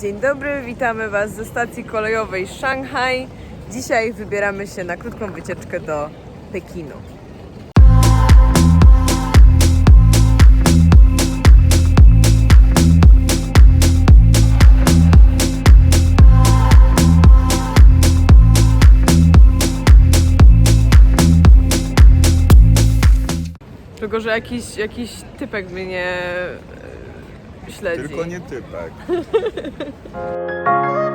Dzień dobry, witamy Was ze stacji kolejowej Szanghaj. Dzisiaj wybieramy się na krótką wycieczkę do Pekinu. Tylko, że jakiś, jakiś typek mnie e, śledzi. Tylko nie typek.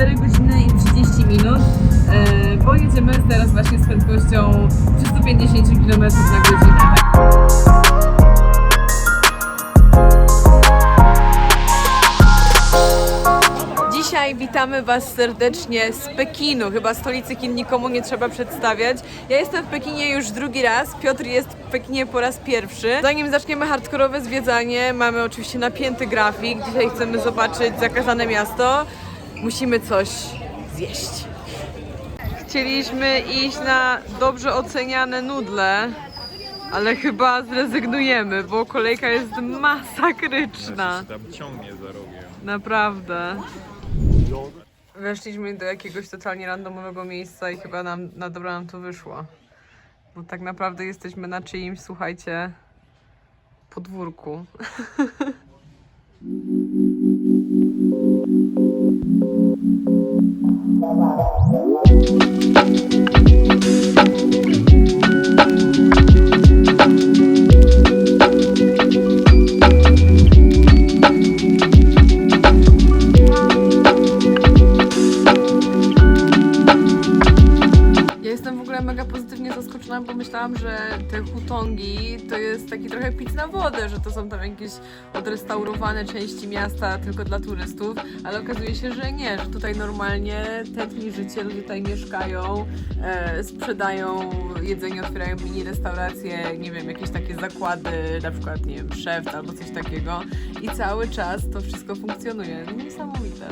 4 godziny i 30 minut, e, bo jedziemy teraz właśnie z prędkością 350 km na godzinę. Dzisiaj witamy Was serdecznie z Pekinu. Chyba stolicy Chin nikomu nie trzeba przedstawiać. Ja jestem w Pekinie już drugi raz, Piotr jest w Pekinie po raz pierwszy. Zanim zaczniemy hardkorowe zwiedzanie, mamy oczywiście napięty grafik. Dzisiaj chcemy zobaczyć zakazane miasto. Musimy coś zjeść. Chcieliśmy iść na dobrze oceniane nudle, ale chyba zrezygnujemy, bo kolejka jest masakryczna. Tam ciągnie za rogiem. Naprawdę. Weszliśmy do jakiegoś totalnie randomowego miejsca i chyba nam na dobro nam to wyszło. Bo tak naprawdę jesteśmy na czyimś, słuchajcie, podwórku. Bye-bye. Myślałam, że te hutongi to jest taki trochę pic na wodę, że to są tam jakieś odrestaurowane części miasta tylko dla turystów, ale okazuje się, że nie, że tutaj normalnie tętni życie, ludzie tutaj mieszkają, e, sprzedają jedzenie, otwierają mini restauracje, nie wiem, jakieś takie zakłady, na przykład, nie wiem, szef albo coś takiego i cały czas to wszystko funkcjonuje. Niesamowite.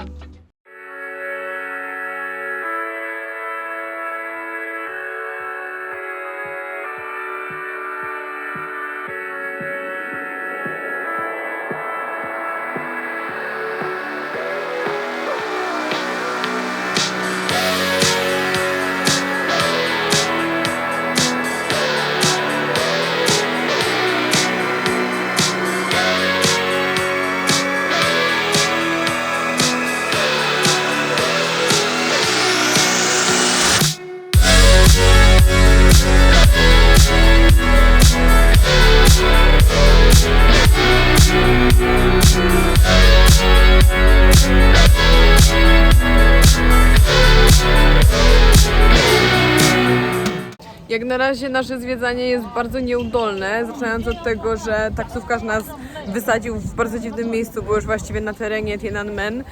Na razie nasze zwiedzanie jest bardzo nieudolne, zaczynając od tego, że taksówkarz nas wysadził w bardzo dziwnym miejscu, bo już właściwie na terenie Tiananmen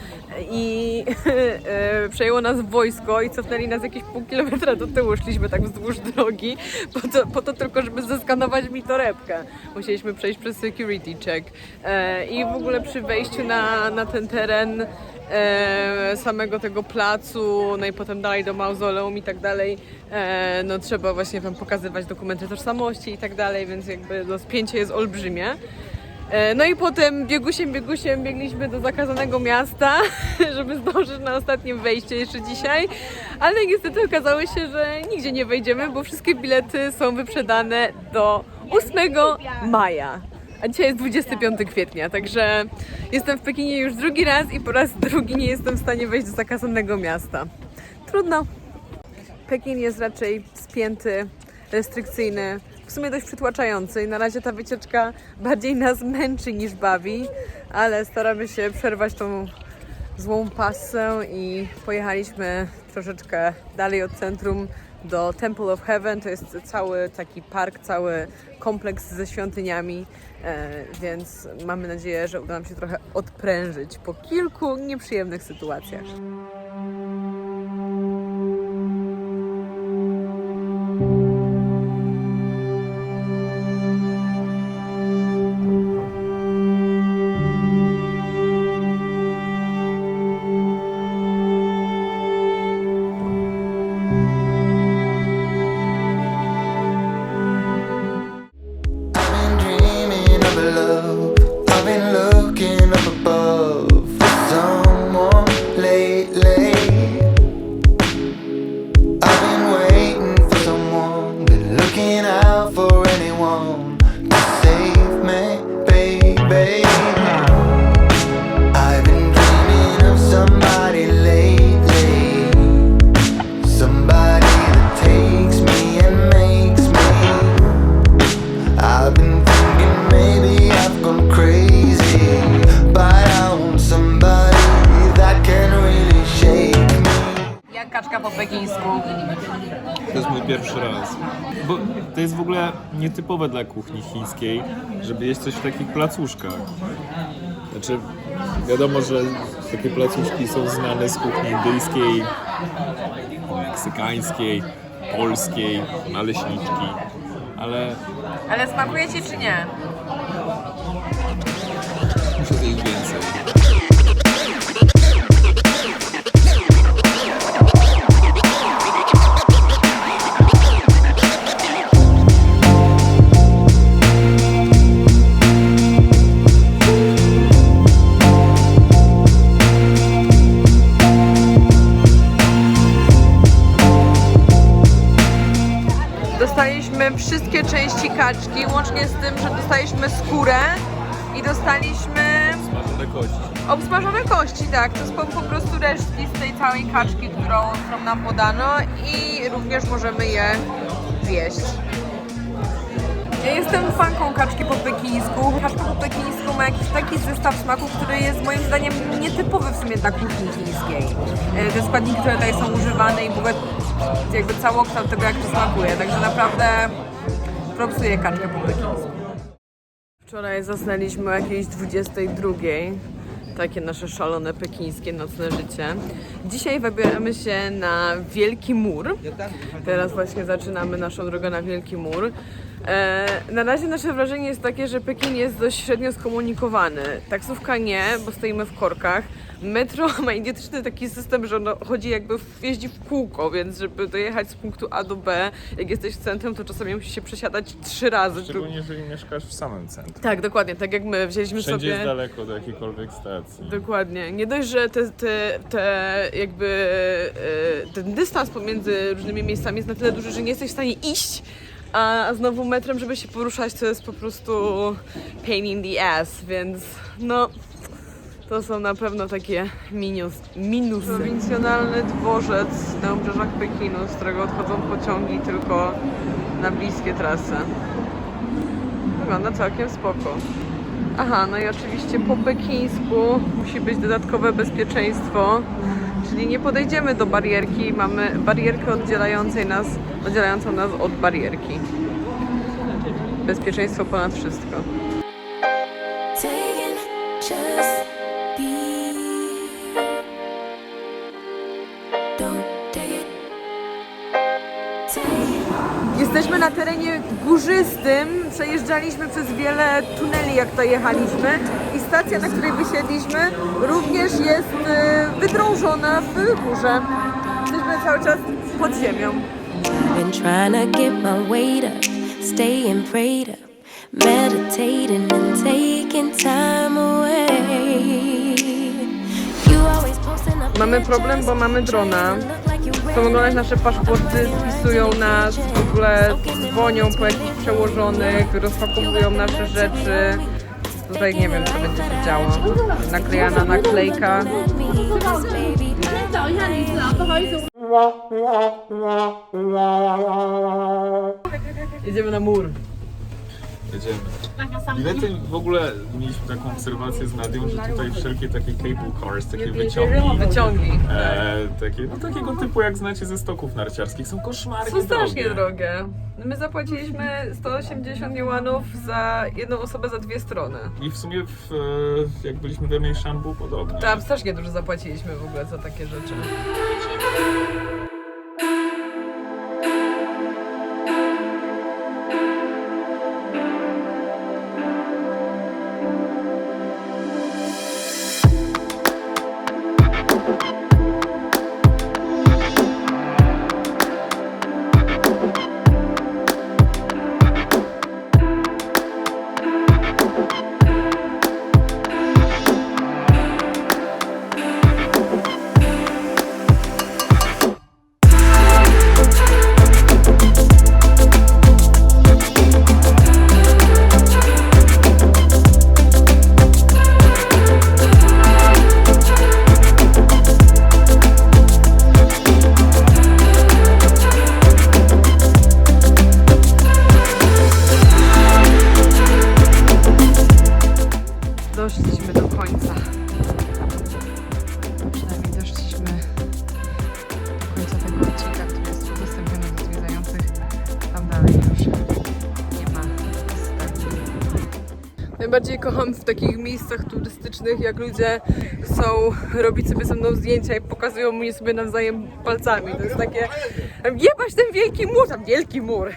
i e, przejęło nas wojsko i cofnęli nas jakieś pół kilometra do tyłu, szliśmy tak wzdłuż drogi, po to, po to tylko, żeby zeskanować mi torebkę. Musieliśmy przejść przez security check E, i w ogóle przy wejściu na, na ten teren e, samego tego placu, no i potem dalej do mauzoleum i tak dalej, e, no trzeba właśnie wam pokazywać dokumenty tożsamości i tak dalej, więc jakby no, spięcie jest olbrzymie. E, No i potem biegusiem, biegusiem biegliśmy do zakazanego miasta, żeby zdążyć na ostatnie wejście jeszcze dzisiaj, ale niestety okazało się, że nigdzie nie wejdziemy, bo wszystkie bilety są wyprzedane do 8 maja. A dzisiaj jest 25 kwietnia, także jestem w Pekinie już drugi raz i po raz drugi nie jestem w stanie wejść do zakazanego miasta. Trudno. Pekin jest raczej spięty, restrykcyjny, w sumie dość przytłaczający i na razie ta wycieczka bardziej nas męczy niż bawi, ale staramy się przerwać tą złą pasę i pojechaliśmy troszeczkę dalej od centrum do Temple of Heaven. To jest cały taki park, cały kompleks ze świątyniami, e, więc mamy nadzieję, że uda nam się trochę odprężyć po kilku nieprzyjemnych sytuacjach. Pekińsku. To jest mój pierwszy raz. Bo to jest w ogóle nietypowe dla kuchni chińskiej, żeby jeść coś w takich placuszkach. Znaczy, wiadomo, że takie placuszki są znane z kuchni indyjskiej, meksykańskiej, polskiej, naleśniczki, ale Ale smakuje Ci czy nie? muszę zjeść więcej. Wszystkie części kaczki, łącznie z tym, że dostaliśmy skórę i dostaliśmy Smażone kości. obsmażone kości, tak. To są po prostu resztki z tej całej kaczki, którą, którą nam podano i również możemy je zjeść. Ja jestem fanką kaczki po pekińsku. Kaczka po pekińsku ma jakiś taki zestaw smaków, który jest moim zdaniem nietypowy w sumie dla kuchni chińskiej. E, Te składniki, które tutaj są używane i w ogóle jakby całokształt tego, jak to smakuje. Także naprawdę propsuję kaczkę po. Wczoraj zasnęliśmy o jakiejś 22. Takie nasze szalone pekińskie nocne życie. Dzisiaj wybieramy się na Wielki Mur. Teraz właśnie zaczynamy naszą drogę na Wielki Mur. E, na razie nasze wrażenie jest takie, że Pekin jest dość średnio skomunikowany. Taksówka nie, bo stoimy w korkach. Metro ma idiotyczny taki system, że ono chodzi jakby, w, jeździ w kółko, więc żeby dojechać z punktu A do B, jak jesteś w centrum, to czasami musisz się przesiadać trzy razy. Szczególnie jeżeli mieszkasz w samym centrum. Tak, dokładnie, tak jak my wzięliśmy Wszędzie sobie. jest daleko do jakiejkolwiek stacji. Dokładnie. Nie dość, że te, te, te jakby e, ten dystans pomiędzy różnymi miejscami jest na tyle duży, że nie jesteś w stanie iść, a znowu metrem, żeby się poruszać, to jest po prostu pain in the ass, więc no. To są na pewno takie minus, minusy. Prowincjonalny dworzec na obrzeżach Pekinu, z którego odchodzą pociągi tylko na bliskie trasy. Wygląda całkiem spoko. Aha, no i oczywiście po pekińsku musi być dodatkowe bezpieczeństwo, czyli nie podejdziemy do barierki, mamy barierkę oddzielającej nas, oddzielającą nas od barierki. Bezpieczeństwo ponad wszystko. Na terenie górzystym, przejeżdżaliśmy przez wiele tuneli jak to jechaliśmy i stacja, na której wysiedliśmy również jest e, wydrążona w górze. Jesteśmy cały czas pod ziemią. Been trying to get my weight up, staying prayed up, meditating and taking time away. Mamy problem, bo mamy drona. Chcą oglądać nasze paszporty, spisują nas, w ogóle dzwonią po jakichś przełożonych, rozpakowują nasze rzeczy. Tutaj nie wiem, co będzie się działo. Naklejana naklejka. Jedziemy na mur. Jedziemy. Bilety w ogóle mieliśmy taką obserwację z Nadią, że tutaj wszelkie takie cable cars, takie wyciągi, Wyciągi. e, takie, no takiego typu jak znacie ze stoków narciarskich, są koszmarnie Są strasznie drogie. drogie. My zapłaciliśmy 180 juanów za jedną osobę za dwie strony. I w sumie w, e, jak byliśmy we Mniejszan było podobnie. Tam strasznie dużo zapłaciliśmy w ogóle za takie rzeczy. Turystycznych, jak ludzie chcą robić sobie ze mną zdjęcia i pokazują mnie sobie nawzajem palcami. To jest takie, jebać ten wielki mur, tam wielki mur.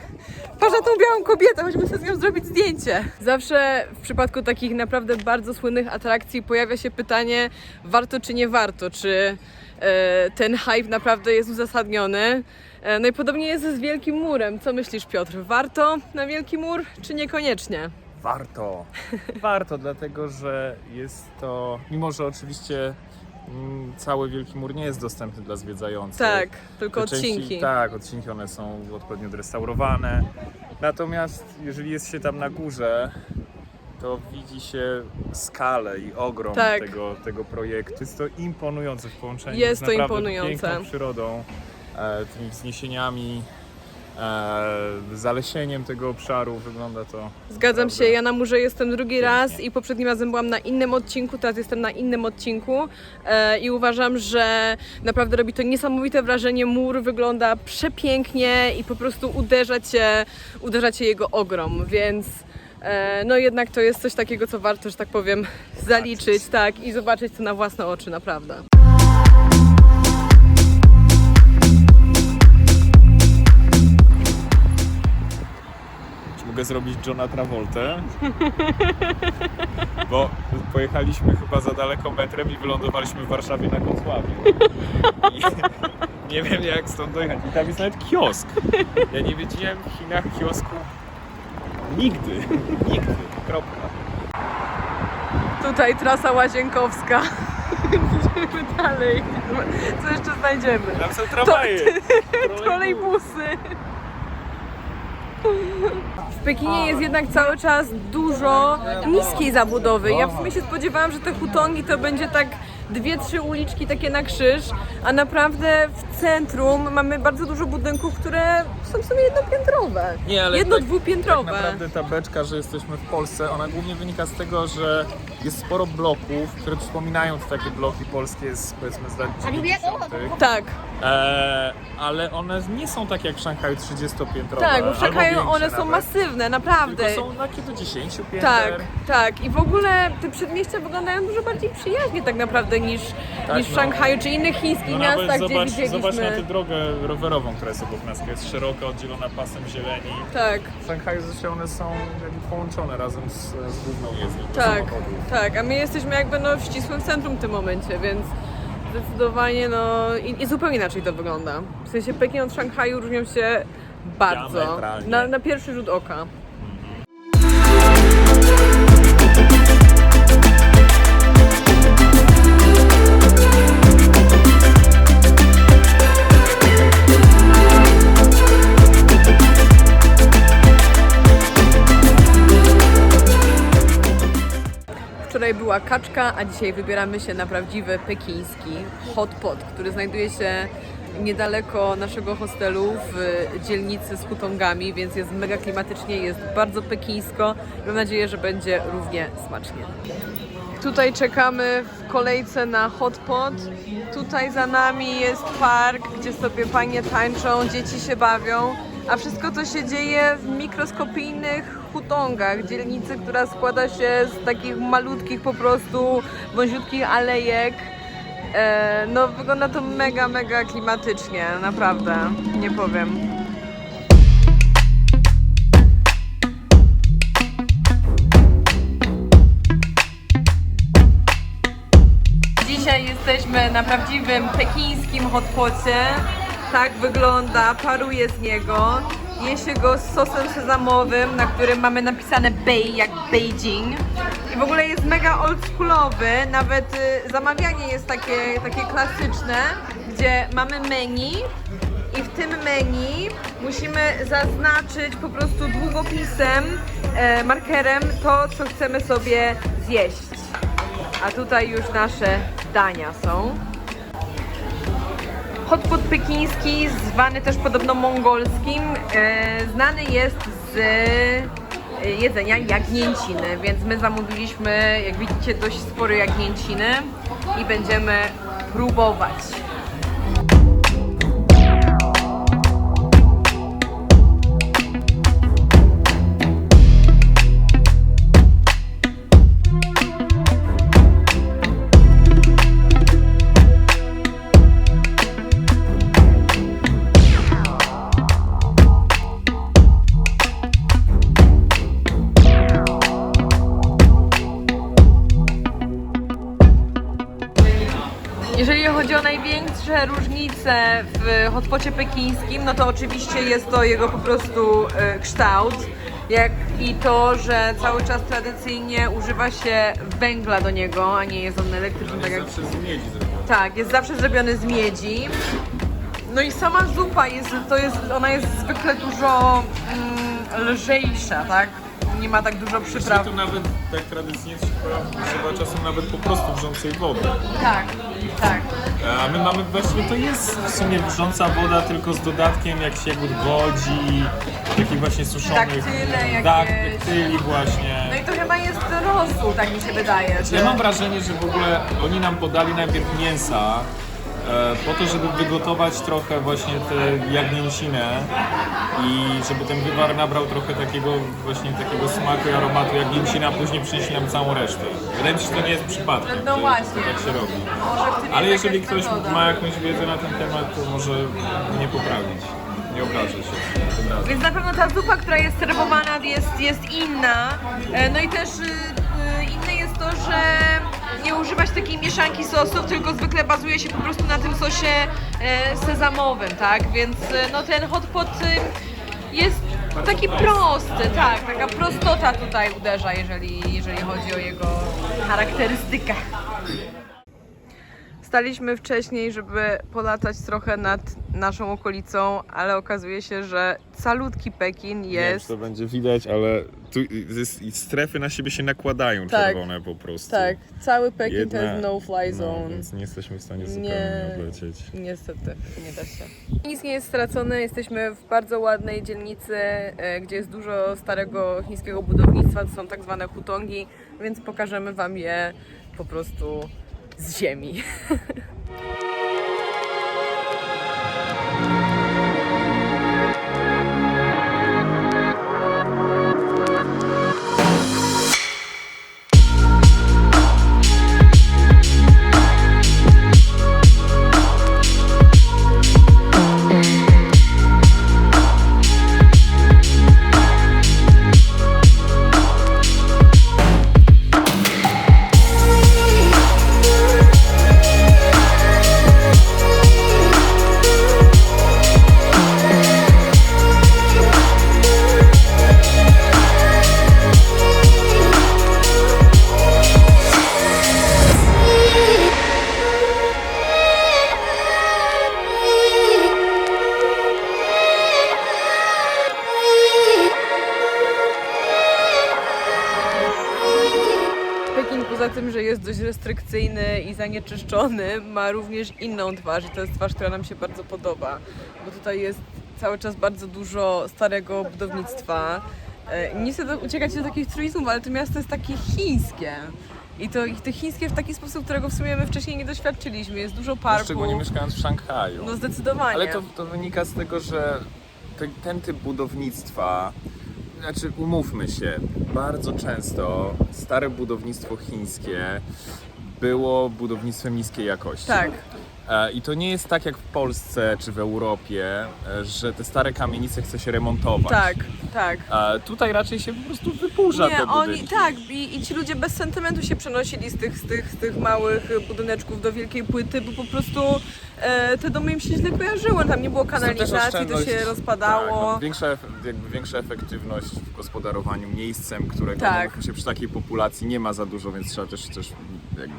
Patrz tą białą kobietę, chodźmy sobie z nią zrobić zdjęcie. Zawsze w przypadku takich naprawdę bardzo słynnych atrakcji pojawia się pytanie, warto czy nie warto, czy e, ten hype naprawdę jest uzasadniony. E, no i podobnie jest z Wielkim Murem. Co myślisz, Piotr? Warto na Wielki Mur, czy niekoniecznie? Warto. Warto, dlatego że jest to, mimo że oczywiście mm, cały Wielki Mur nie jest dostępny dla zwiedzających. Tak, tylko Te części- odcinki. tak, odcinki one są odpowiednio odrestaurowane. Natomiast jeżeli jest się tam na górze, to widzi się skalę i ogrom Tak. tego, tego projektu. Jest to imponujące w połączeniu Jest z to naprawdę imponujące. piękną przyrodą, e, tymi wzniesieniami, zalesieniem tego obszaru. Wygląda to Zgadzam naprawdę się, ja na murze jestem drugi Pięknie. raz i poprzednim razem byłam na innym odcinku, teraz jestem na innym odcinku e, i uważam, że naprawdę robi to niesamowite wrażenie. Mur wygląda przepięknie i po prostu uderza cię, uderza cię jego ogrom, więc e, no jednak to jest coś takiego, co warto, że tak powiem, zaliczyć, tak, i zobaczyć to na własne oczy, naprawdę. Mogę zrobić Johna Travoltę? Bo pojechaliśmy chyba za daleko metrem i wylądowaliśmy w Warszawie na Kocławiu. I nie wiem jak stąd dojechać. I tam jest nawet kiosk. Ja nie wiedziałem w Chinach kiosku nigdy. Nigdy. Kropka. Tutaj trasa łazienkowska. Idziemy dalej. Co jeszcze znajdziemy? Tam są tramwaje. Trolejbusy. W Pekinie jest jednak cały czas dużo niskiej zabudowy. Ja w sumie się spodziewałam, że te hutongi to będzie tak dwie, trzy uliczki takie na krzyż, a naprawdę w centrum mamy bardzo dużo budynków, które są w sumie jednopiętrowe. Nie, ale Jedno, tak- dwupiętrowe. Tak naprawdę ta beczka, że jesteśmy w Polsce, ona głównie wynika z tego, że jest sporo bloków, które przypominają te takie bloki polskie z powiedzmy z lat 90. Tak, Eee, ale one nie są takie jak w Szanghaju 30-piętrowe. tak, bo w Szanghaju one są nawet. masywne, naprawdę. Tylko są takie do 10 pięter. Tak, tak. I w ogóle te przedmieścia wyglądają dużo bardziej przyjaźnie tak naprawdę niż, Tak, niż w no. Szanghaju czy innych chińskich No miastach, gdzie widzieliśmy. zobacz na tę drogę rowerową, która jest obok nas, która jest szeroka, oddzielona pasem zieleni. Tak, W Szanghaju zresztą one są jakby połączone razem z, z główną jezdnią tak, samochodów. tak. A my jesteśmy jakby no w ścisłym centrum w tym momencie, więc zdecydowanie no i, i zupełnie inaczej to wygląda. W sensie Pekin od Szanghaju różnią się bardzo. Diametralnie. Na, na pierwszy rzut oka. Kaczka, a dzisiaj wybieramy się na prawdziwy pekiński hot pot, który znajduje się niedaleko naszego hostelu w dzielnicy z hutongami, więc jest mega klimatycznie, jest bardzo pekińsko. Mam nadzieję, że będzie równie smacznie. Tutaj czekamy w kolejce na hot pot. Tutaj za nami jest park, gdzie sobie panie tańczą, dzieci się bawią, a wszystko to się dzieje w mikroskopijnych hutongach, dzielnicy, która składa się z takich malutkich po prostu wąziutkich alejek. E, no wygląda to mega, mega klimatycznie, naprawdę, nie powiem. Dzisiaj jesteśmy na prawdziwym pekińskim hotpocie. Tak wygląda, paruje z niego. Je się go z sosem sezamowym, na którym mamy napisane Bei, jak Beijing. I w ogóle jest mega oldschoolowy, nawet y, zamawianie jest takie, takie klasyczne, gdzie mamy menu i w tym menu musimy zaznaczyć po prostu długopisem, e, markerem to, co chcemy sobie zjeść. A tutaj już nasze dania są. Hotpot pekiński, zwany też podobno mongolskim, e, znany jest z e, jedzenia jagnięciny, więc my zamówiliśmy, jak widzicie, dość spore jagnięciny i będziemy próbować. Jeżeli chodzi o największe różnice w hotpocie pekińskim, no to oczywiście jest to jego po prostu e, kształt, jak i to, że cały czas tradycyjnie używa się węgla do niego, a nie jest on elektryczny, tak jak Zawsze z miedzi tak, jest zawsze zrobiony z miedzi. No i sama zupa jest, to jest, ona jest zwykle dużo mm, lżejsza, tak? Nie ma tak dużo przypraw. Tu nawet tak tradycyjnie się używa czasem nawet po prostu wrzącej wody. Tak, tak. A my mamy właśnie, to jest w sumie wrząca woda, tylko z dodatkiem jak się jagód godzi, takich właśnie suszonych. Daktyle jakieś. Tak, daktyli właśnie. No i to chyba jest rosół, tak mi się wydaje. Że... Ja mam wrażenie, że w ogóle oni nam podali najpierw mięsa, e, po to, żeby wygotować trochę właśnie tę jagnięcinę i żeby ten wywar nabrał trochę takiego właśnie takiego smaku i aromatu jagnięciny, a później przynieśli nam całą resztę. Wydaje mi się, że to nie jest przypadkiem, No że właśnie. tak się robi. Ale jeżeli ktoś ma jakąś wiedzę na ten temat, to może mnie poprawić. Nie obrażę się. od razu. Więc na pewno ta zupa, która jest serwowana jest, jest inna. E, No i też y, y, inne jest to, że nie używać takiej mieszanki sosów, tylko zwykle bazuje się po prostu na tym sosie e, sezamowym, tak? Więc e, no ten hot pot y, jest taki prosty, tak, taka prostota tutaj uderza, jeżeli, jeżeli chodzi o jego charakterystykę. Staliśmy wcześniej, żeby polatać trochę nad naszą okolicą, ale okazuje się, że calutki Pekin Nie wiem, czy jest. to będzie widać, ale tu jest, strefy na siebie się nakładają Tak. czerwone po prostu. Tak, cały Pekin to Jedna- jest no-fly No, zone. więc nie jesteśmy w stanie zupełnie Nie. odlecieć. Niestety, nie da się. Nic nie jest stracone, jesteśmy w bardzo ładnej dzielnicy, e, gdzie jest dużo starego chińskiego budownictwa, to są tak zwane hutongi, więc pokażemy Wam je po prostu z ziemi. zanieczyszczony ma również inną twarz i to jest twarz, która nam się bardzo podoba, bo tutaj jest cały czas bardzo dużo starego budownictwa. E, Nie chcę uciekać do takich truizmów, ale to miasto jest takie chińskie. I to, i to chińskie w taki sposób, którego w sumie my wcześniej nie doświadczyliśmy. Jest dużo parków. Szczególnie mieszkając w Szanghaju. No zdecydowanie. Ale to, to wynika z tego, że te, ten typ budownictwa, znaczy umówmy się, bardzo często stare budownictwo chińskie było budownictwem niskiej jakości. Tak. E, I to nie jest tak jak w Polsce czy w Europie, e, że te stare kamienice chce się remontować. Tak, tak. E, Tutaj raczej się po prostu wyburza Nie, te budynki. oni tak, i, i ci ludzie bez sentymentu się przenosili z tych, z tych, z tych małych budyneczków do wielkiej płyty, bo po prostu e, te domy im się źle kojarzyły, tam nie było kanalizacji, to się Tak, rozpadało. no, większa, jakby większa efektywność w gospodarowaniu miejscem, którego Tak. no, się przy takiej populacji nie ma za dużo, więc trzeba też, też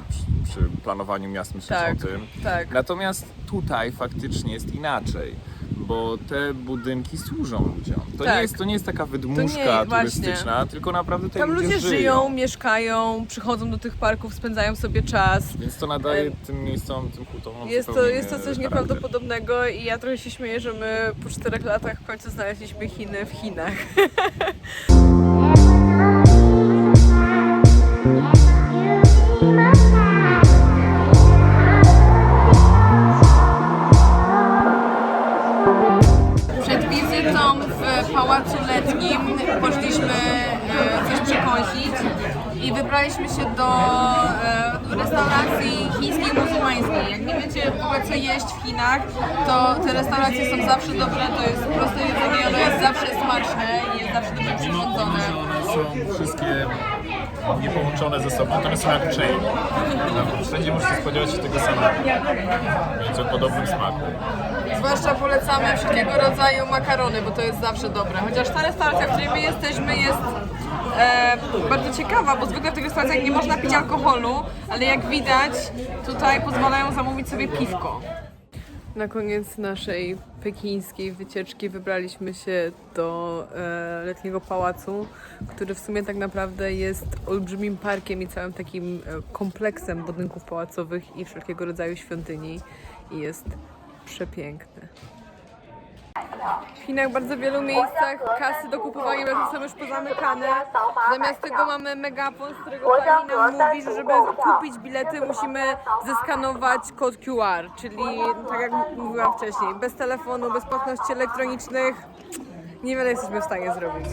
przy, przy planowaniu miast myśleć Tak, o tym. tak. Natomiast tutaj faktycznie jest inaczej, bo te budynki służą ludziom. To, Tak. nie, jest, to nie jest taka wydmuszka nie, właśnie. turystyczna, tylko naprawdę tutaj Tam ludzie żyją, żyją. mieszkają, przychodzą do tych parków, spędzają sobie czas. Więc to nadaje Em, tym miejscom, tym hutom Jest to, jest to coś charakter. nieprawdopodobnego i ja trochę się śmieję, że my po czterech latach w końcu znaleźliśmy Chiny w Chinach. wybraliśmy się do e, restauracji chińskiej muzułmańskiej. Jak nie wiecie w ogóle co jeść w Chinach, to te restauracje są zawsze dobre, to jest proste jedzenie, ono jest zawsze smaczne i jest zawsze dobrze przyrządzone. One są wszystkie niepołączone ze sobą, to one są jak chain. No, Wszędzie możecie spodziewać się tego samego. Więc o podobnym smaku. Zwłaszcza polecamy wszelkiego rodzaju makarony, bo to jest zawsze dobre. Chociaż ta restauracja, w której my jesteśmy jest e, bardzo ciekawa, bo zwykle w tych restauracjach nie można pić alkoholu, ale jak widać tutaj pozwalają zamówić sobie piwko. Na koniec naszej pekińskiej wycieczki wybraliśmy się do e, letniego pałacu, który w sumie tak naprawdę jest olbrzymim parkiem i całym takim e, kompleksem budynków pałacowych i wszelkiego rodzaju świątyni i jest przepiękny. W Chinach bardzo wielu miejscach kasy do kupowania wręcz są już pozamykane. Zamiast tego mamy megafon, z którego pani nam mówi, że żeby kupić bilety musimy zeskanować kod QR, czyli tak jak mówiłam wcześniej, bez telefonu, bez płatności elektronicznych niewiele jesteśmy w stanie zrobić.